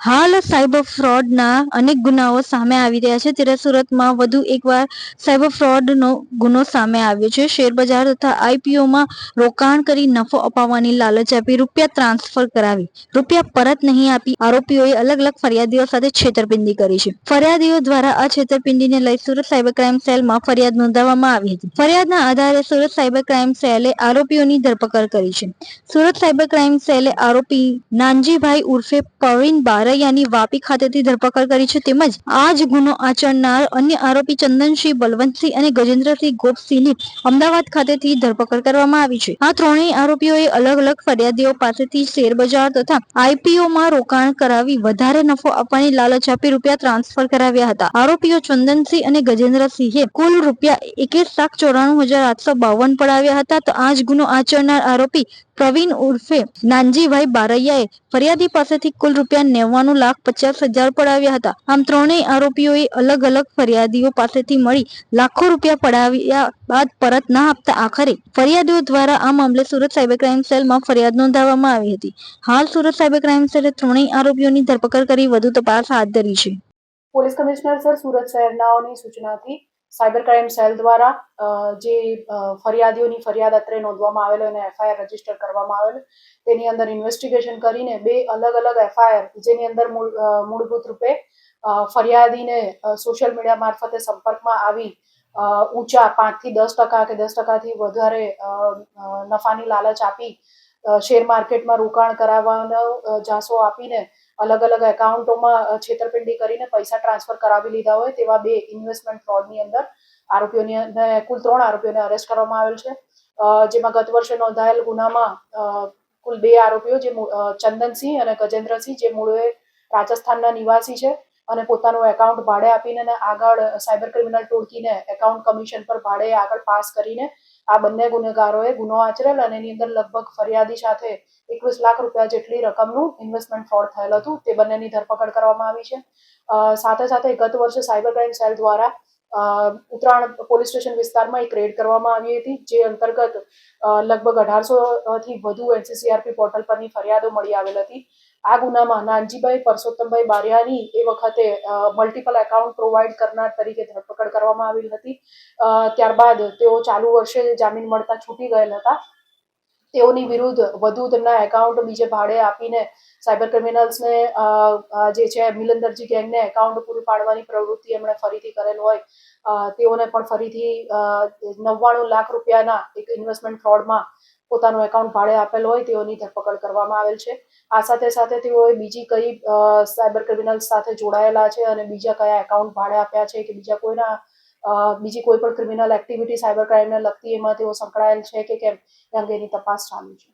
હાલ સાયબર ફ્રોડના અનેક ગુનાઓ સામે આવી રહ્યા છે. ત્યારે સુરતમાં વધુ એકવાર સાયબર ફ્રોડનો ગુનો સામે આવ્યો છે. શેરબજાર તથા આઈપીઓમાં રોકાણ કરી નફો અપાવવાની લાલચ આપી રૂપિયા ટ્રાન્સફર કરાવી. રૂપિયા પરત નહીં આપી આરોપીઓએ અલગ અલગ ફરિયાદીઓ સાથે છેતરપિંડી કરી છે. ફરિયાદીઓ દ્વારા આ છેતરપિંડીને લઈ સુરત સાયબર ક્રાઇમ સેલમાં ફરિયાદ નોંધાવવામાં આવી હતી. ફરિયાદના આધારે સુરત સાયબર ક્રાઇમ સેલે આરોપીઓની ધરપકડ કરી છે. સુરત સાયબર ક્રાઇમ સેલે આરોપી નાનજીભાઈ ઉર્ફે પ્રવીણ બારૈયાની વાપી ખાતેથી ધરપકડ કરી છે તેમજ આ જ ગુનો આચરનાર અન્ય આરોપી ચંદનસિંહ બલવંતસિંહ અને ગજેન્દ્રસિંહ ગોપસિંહની અમદાવાદ ખાતેથી ધરપકડ કરવામાં આવી છે. આ ત્રણેય આરોપીઓએ અલગ અલગ ફરિયાદીઓ પાસેથી શેરબજાર તથા આઈપીઓમાં રોકાણ કરાવી વધારે નફો આપવાની લાલચ આપી રૂપિયા ટ્રાન્સફર કરાવ્યા હતા. આરોપીઓ ચંદનસિંહ અને ગજેન્દ્રસિંહે કુલ રૂપિયા એકેસ લાખ ચોરાણું હજાર આઠસો બાવન પડાવ્યા હતા. તો આ જ ગુનો આચરનાર આરોપી પ્રવીણ ઉર્ફે નાનજીભાઈ બારૈયાએ ફરિયાદી પાસેથી કુલ રૂપિયા નેવાનું લાખ પચાસ હજાર પડાવ્યા હતા. આમ ત્રણેય આરોપીઓએ અલગ અલગ ફરિયાદીઓ પાસેથી મળી લાખો રૂપિયા પડાવ્યા બાદ પરત ના આપતા આખરે ફરિયાદીઓ દ્વારા આ મામલે સુરત સાયબર ક્રાઇમ સેલમાં ફરિયાદ નોંધાવવામાં આવી હતી. હાલ સુરત સાયબર ક્રાઇમ સેલે ત્રણેય આરોપીઓની ધરપકડ કરી વધુ તપાસ હાથ ધરી છે. પોલીસ કમિશનર સર, સુરત શહેરનાઓની સૂચનાથી સાયબર ક્રાઇમ સેલ દ્વારા જે ફરિયાદીઓની ફરિયાદ અત્રે નોંધવામાં આવેલો અને એફઆઈઆર રજિસ્ટર કરવામાં આવેલ. તેની અંદર ઇન્વેસ્ટિગેશન કરીને બે અલગ અલગ એફઆઈઆર, જેની અંદર મૂળ મૂળભૂત રૂપે ફરિયાદીને સોશિયલ મીડિયા મારફતે સંપર્કમાં આવી ઊંચા પાંચથી દસ ટકા કે દસ ટકાથી વધારે નફાની લાલચ આપી શેર માર્કેટમાં રોકાણ કરાવવાનો જાસો આપીને અલગ અલગ એકાઉન્ટોમાં છેતરપિંડી કરીને પૈસા ટ્રાન્સફર કરાવી લીધા હોય તેવા બે ઇન્વેસ્ટમેન્ટ ફ્રોડની અંદર આરોપીઓની કુલ ત્રણ આરોપીઓને અરેસ્ટ કરવામાં આવેલ છે. જેમાં ગત વર્ષે નોંધાયેલ ગુનામાં કુલ બે આરોપીઓ જે ચંદનસિંહ અને ગજેન્દ્રસિંહ જે મૂળે રાજસ્થાનના નિવાસી છે અને પોતાનું એકાઉન્ટ ભાડે આપીને આગળ સાયબર ક્રિમિનલ ટોળકીને એકાઉન્ટ કમિશન પર ભાડે આગળ પાસ કરીને આ બંને ગુનેગારોએ ગુનો આચરેલ અને એની અંદર લગભગ ફરિયાદી સાથે એકવીસ લાખ રૂપિયા જેટલી રકમનું ઇન્વેસ્ટમેન્ટ ફ્રોડ થયેલ હતું. તે બંનેની ધરપકડ કરવામાં આવી છે. સાથે સાથે ગત વર્ષે સાયબર ક્રાઇમ સેલ દ્વારા ઉત્તરાયણ પોલીસ સ્ટેશન વિસ્તારમાં એક રેડ કરવામાં આવી હતી, જે અંતર્ગત લગભગ અઢારસો થી વધુ એનસીસીઆરપી પોર્ટલ પરની ફરિયાદો મળી આવેલ હતી. આ ગુનામાં નાનજીભાઈ પરસોત્તમભાઈ બારિયાની એ વખતે મલ્ટિપલ એકાઉન્ટ પ્રોવાઈડ કરનાર તરીકે ધરપકડ કરવામાં આવેલ હતી. ત્યારબાદ તેઓ ચાલુ વર્ષે જામીન મળતા છૂટી ગયેલ હતા. તેઓની વિરુદ્ધ વધુ તેમના એકાઉન્ટ બીજે ભાડે આપીને સાયબર ક્રિમિનલ્સને જે છે મિલંદરજી ગેંગને એકાઉન્ટ પૂરું પાડવાની પ્રવૃત્તિ એમણે ફરીથી કરેલ હોય તેઓને પણ ફરીથી નવ્વાણું લાખ રૂપિયાના એક ઇન્વેસ્ટમેન્ટ ફ્રોડમાં પોતાનું એકાઉન્ટ ભાડે આપેલ હોય તેઓની ધરપકડ કરવામાં આવેલ છે. આ સાથે સાથે તેઓએ બીજી કઈ સાયબર ક્રિમિનલ્સ સાથે જોડાયેલા છે અને બીજા કયા એકાઉન્ટ ભાડે આપ્યા છે કે બીજા કોઈના બીજી કોઈ પણ ક્રિમિનલ એક્ટિવિટી સાયબર ક્રાઇમને લગતી એમાં તેઓ સંકળાયેલ છે કે કેમ એ અંગેની તપાસ ચાલુ છે.